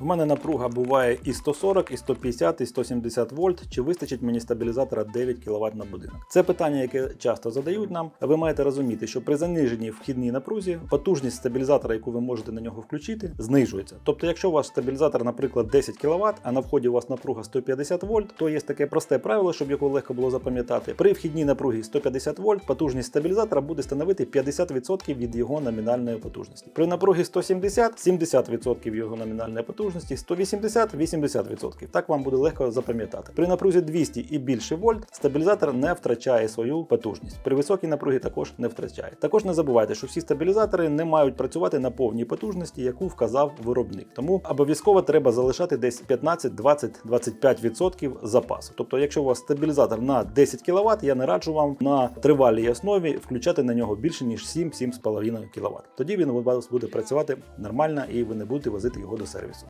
В мене напруга буває і 140, і 150, і 170 вольт. Чи вистачить мені стабілізатора 9 кВт на будинок? Це питання, яке часто задають нам. Ви маєте розуміти, що при заниженій вхідній напрузі потужність стабілізатора, яку ви можете на нього включити, знижується. Тобто, якщо у вас стабілізатор, наприклад, 10 кВт, а на вході у вас напруга 150 вольт, то є таке просте правило, щоб його легко було запам'ятати. При вхідній напругі 150 вольт потужність стабілізатора буде становити 50% від його номінальної потужності. При напругі 170 70% його номінальної потужності, 180 80%. Так вам буде легко запам'ятати. При напрузі 200 і більше вольт стабілізатор не втрачає свою потужність. При високій напругі також не втрачає. Також не забувайте, що всі стабілізатори не мають працювати на повній потужності, яку вказав виробник. Тому обов'язково треба залишати десь 15, 20, 25% запасу. Тобто, якщо у вас стабілізатор на 10 кВт, я не раджу вам на тривалій основі включати на нього більше ніж 7-7,5 кВт. Тоді він у вас буде працювати нормально і ви не будете возити його до сервісу.